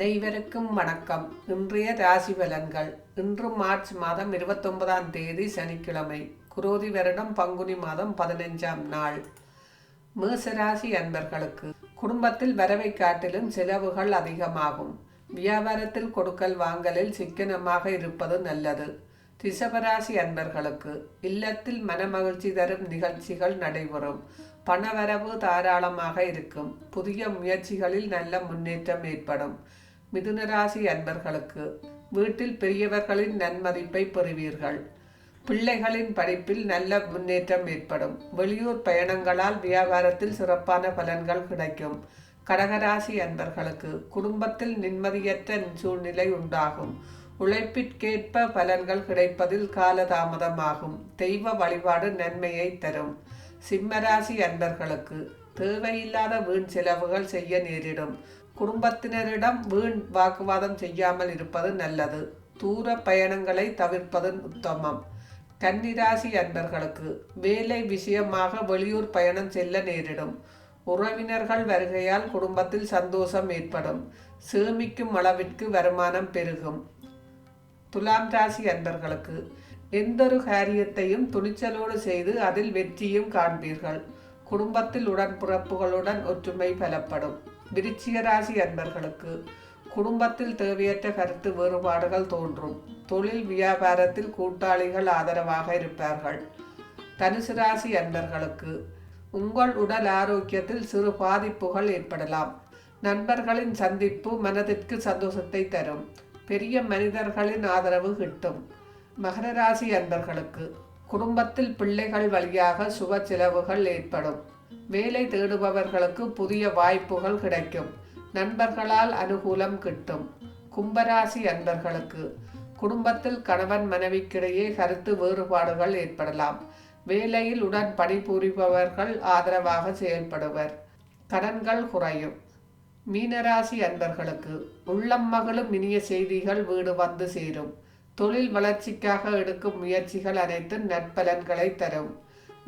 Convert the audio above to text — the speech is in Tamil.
அனைவருக்கும் வணக்கம். இன்றைய ராசி பலன்கள். இன்று மார்ச் மாதம் இருபத்தொன்பதாம் தேதி சனிக்கிழமை. குரோதி வருடம் பங்குனி மாதம் பதினைஞ்சாம் நாள். மேசராசி அன்பர்களுக்கு குடும்பத்தில் வரவை காட்டிலும் செலவுகள் அதிகமாகும். வியாபாரத்தில் கொடுக்கல் வாங்கலில் சிக்கனமாக இருப்பது நல்லது. ரிஷபராசி அன்பர்களுக்கு இல்லத்தில் மனமகிழ்ச்சி தரும் நிகழ்ச்சிகள் நடைபெறும். பணவரவு தாராளமாக இருக்கும். புதிய முயற்சிகளில் நல்ல முன்னேற்றம் ஏற்படும். மிதுனராசி அன்பர்களுக்கு வீட்டில் பெரியவர்களின் நன்மதிப்பை பெறுவீர்கள். பிள்ளைகளின் படிப்பில் நல்ல முன்னேற்றம் ஏற்படும். வெளியூர் பயணங்களால் வியாபாரத்தில் சிறப்பான பலன்கள் கிடைக்கும். கடகராசி அன்பர்களுக்கு குடும்பத்தில் நிம்மதியற்ற சூழ்நிலை உண்டாகும். உழைப்பிற்கேற்ப பலன்கள் கிடைப்பதில் காலதாமதமாகும். தெய்வ வழிபாடு நன்மையை தரும். சிம்மராசி அன்பர்களுக்கு தேவையில்லாத வீண் செலவுகள் செய்ய நேரிடும். குடும்பத்தினரிடம் வீண் வாக்குவாதம் செய்யாமல் இருப்பது நல்லது. தூர பயணங்களை தவிர்ப்பது உத்தமம். கன்னிராசி அன்பர்களுக்கு வேலை விஷயமாக வெளியூர் பயணம் செல்ல நேரிடும். உறவினர்கள் வருகையால் குடும்பத்தில் சந்தோஷம் ஏற்படும். சேமிக்கும் அளவிற்கு வருமானம் பெருகும். துலாம் ராசி அன்பர்களுக்கு எந்தொரு காரியத்தையும் துணிச்சலோடு செய்து அதில் வெற்றியும் காண்பீர்கள். குடும்பத்தில் உடன்பிறப்புகளுடன் ஒற்றுமை பலப்படும். விருச்சிகராசி அன்பர்களுக்கு குடும்பத்தில் தேவையற்ற கருத்து வேறுபாடுகள் தோன்றும். தொழில் வியாபாரத்தில் கூட்டாளிகள் ஆதரவாக இருப்பார்கள். தனுசு ராசி அன்பர்களுக்கு உங்கள் உடல் ஆரோக்கியத்தில் சிறு பாதிப்புகள் ஏற்படலாம். நண்பர்களின் சந்திப்பு மனதிற்கு சந்தோஷத்தை தரும். பெரிய மனிதர்களின் ஆதரவு கிட்டும். மகர ராசி அன்பர்களுக்கு குடும்பத்தில் பிள்ளைகள் வழியாக சுப செலவுகள் ஏற்படும். வேலை தேடுபவர்களுக்கு புதிய வாய்ப்புகள் கிடைக்கும். நண்பர்களால் அனுகூலம் கிட்டும். கும்பராசி அன்பர்களுக்கு குடும்பத்தில் கணவன் மனைவிக்கிடையே கருத்து வேறுபாடுகள் ஏற்படலாம். வேலையில் உடன் பணிபுரிபவர்கள் ஆதரவாக செயல்படுவர். கடன்கள் குறையும். மீனராசி அன்பர்களுக்கு உள்ளம் மகளும் இனிய செய்திகள் வீடு வந்து சேரும். தொழில் வளர்ச்சிக்காக எடுக்கும் முயற்சிகள் அனைத்தும் நற்பலன்களை தரும்.